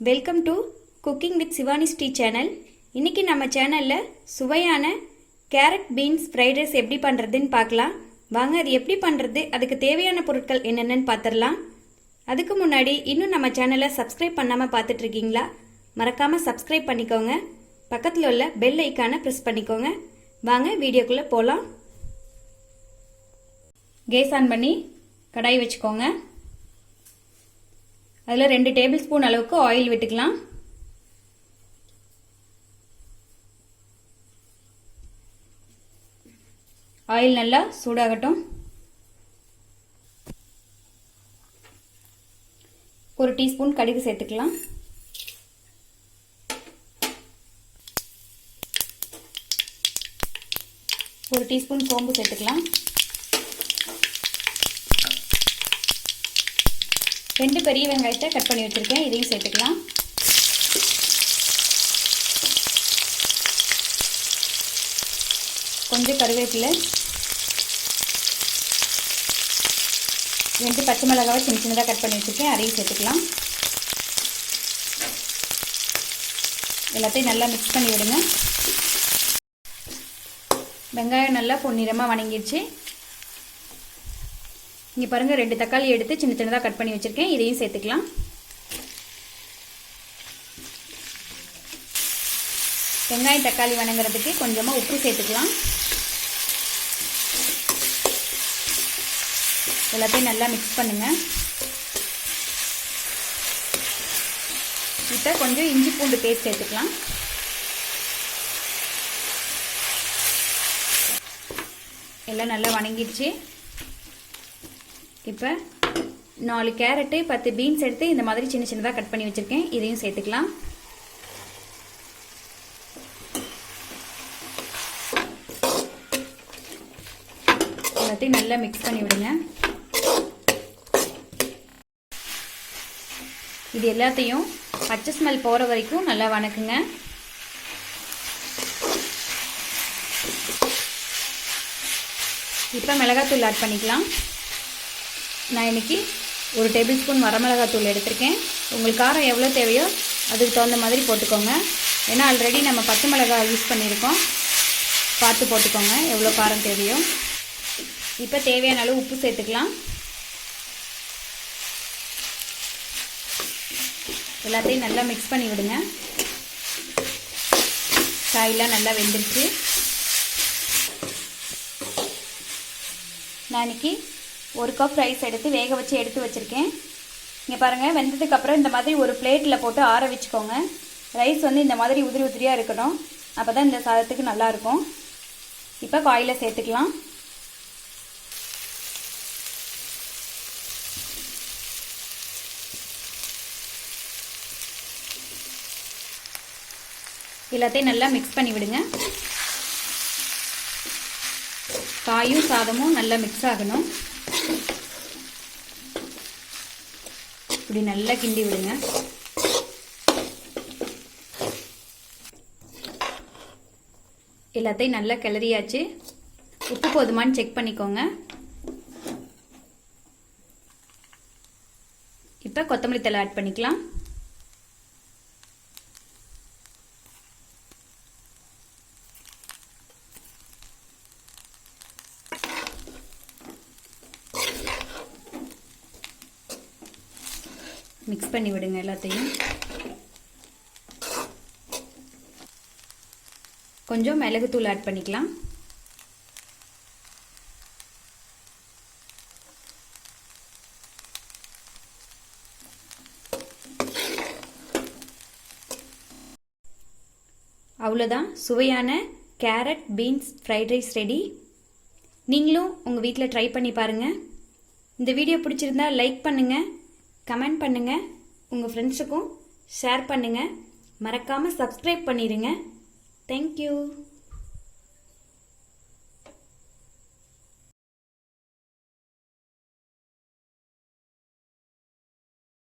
Welcome to cooking with Shivani Sri channel இன்றைக்கி நம்ம சேனலில் சுவையான கேரட் பீன்ஸ் ஃப்ரைட் ரைஸ் எப்படி பண்ணுறதுன்னு பார்க்கலாம். வாங்க அது எப்படி பண்ணுறது அதுக்கு தேவையான பொருட்கள் என்னென்னு பார்த்துடலாம். அதுக்கு முன்னாடி இன்னும் நம்ம சேனலை சப்ஸ்கிரைப் பண்ணாமல் பார்த்துட்ருக்கீங்களா? மறக்காமல் சப்ஸ்கிரைப் பண்ணிக்கோங்க. பக்கத்தில் உள்ள பெல் ஐக்கானை ப்ரெஸ் பண்ணிக்கோங்க. வாங்க வீடியோக்குள்ளே போகலாம் கேஸ் ஆன் பண்ணி கடாய் வச்சுக்கோங்க. அதில் ரெண்டு டேபிள் ஸ்பூன் அளவுக்கு ஆயில் விட்டுக்கலாம். ஆயில் நல்லா சூடாகட்டும். ஒரு டீஸ்பூன் கடுகு சேர்த்துக்கலாம். ஒரு டீஸ்பூன் சோம்பு சேர்த்துக்கலாம். ரெண்டு பெரிய வெங்காயத்தை கட் பண்ணி வச்சுருக்கேன். இதையும் சேர்த்துக்கலாம். கொஞ்சம் கருவேப்பிலை. ரெண்டு பச்சை மிளகாவை சின்ன சின்னதாக கட் பண்ணி வச்சுருக்கேன். அதையும் சேர்த்துக்கலாம். எல்லாத்தையும் நல்லா மிக்ஸ் பண்ணி விடுங்க. வெங்காயம் நல்லா பொன்னிறமாக வணங்கிடுச்சு. இங்கே பாருங்கள் ரெண்டு தக்காளி எடுத்து சின்ன சின்னதாக கட் பண்ணி வச்சுருக்கேன். இதையும் சேர்த்துக்கலாம். வெங்காயம் தக்காளி வணங்குறதுக்கு கொஞ்சமாக உப்பு சேர்த்துக்கலாம். எல்லாத்தையும் நல்லா மிக்ஸ் பண்ணுங்கள் இப்போ கொஞ்சம் இஞ்சி பூண்டு பேஸ்ட் சேர்த்துக்கலாம். எல்லாம் நல்லா வணங்கிடுச்சு. இப்போ நாலு கேரட்டு பத்து பீன்ஸ் எடுத்து இந்த மாதிரி சின்ன சின்னதாக கட் பண்ணி வச்சுருக்கேன். இதையும் சேர்த்துக்கலாம். எல்லாத்தையும் நல்லா மிக்ஸ் பண்ணி விடுங்க. இது எல்லாத்தையும் பச்சை ஸ்மெல் போகிற வரைக்கும் நல்லா வணக்குங்க. இப்போ மிளகாத்தூள் ஆட் பண்ணிக்கலாம். நான் இன்றைக்கி ஒரு டேபிள் ஸ்பூன் வரமிளகாத்தூள் எடுத்திருக்கேன். உங்களுக்கு காரம் எவ்வளோ தேவையோ அதுக்கு தகுந்த மாதிரி போட்டுக்கோங்க. ஏன்னா ஆல்ரெடி நம்ம பச்சை மிளகாய் யூஸ் பண்ணியிருக்கோம். பார்த்து போட்டுக்கோங்க எவ்வளோ காரம் தேவையோ. இப்போ தேவையான அளவு உப்பு சேர்த்துக்கலாம். எல்லாத்தையும் நல்லா மிக்ஸ் பண்ணி விடுங்க. காயெலாம் நல்லா வெந்துருச்சு. நான் இன்றைக்கி ஒரு கப் ரைஸ் எடுத்து வேக வச்சு எடுத்து வச்சுருக்கேன். இங்கே பாருங்கள் வெந்ததுக்கப்புறம் இந்த மாதிரி ஒரு பிளேட்டில் போட்டு ஆற வச்சுக்கோங்க. ரைஸ் வந்து இந்த மாதிரி உதிரி உதிரியாக இருக்கணும். அப்போ தான் இந்த சாதத்துக்கு நல்லாயிருக்கும் இப்போ காயில் சேர்த்துக்கலாம். எல்லாத்தையும் நல்லா மிக்ஸ் பண்ணி விடுங்க. காயும் சாதமும் நல்லா மிக்ஸ் ஆகணும். இப்படி நல்லா கிண்டி விடுங்க. எல்லாத்தையும் நல்லா கிளறியாச்சு. உப்பு போதுமான்னு செக் பண்ணிக்கோங்க. இப்போ கொத்தமல்லி தலை ஆட் பண்ணிக்கலாம். மிக்ஸ் பண்ணி விடுங்க எல்லாத்தையும். கொஞ்சம் மிளகுத்தூள் ஆட் பண்ணிக்கலாம். அவ்வளோதான் சுவையான carrot beans fried rice ready நீங்களும் உங்கள் வீட்டில் ட்ரை பண்ணி பாருங்கள் இந்த வீடியோ பிடிச்சிருந்தா லைக் பண்ணுங்கள் கமெண்ட் பண்ணுங்கள் உங்கள் ஃப்ரெண்ட்ஸுக்கும் ஷேர் பண்ணுங்கள் மறக்காமல் சப்ஸ்கிரைப் பண்ணிடுங்க தேங்க்யூ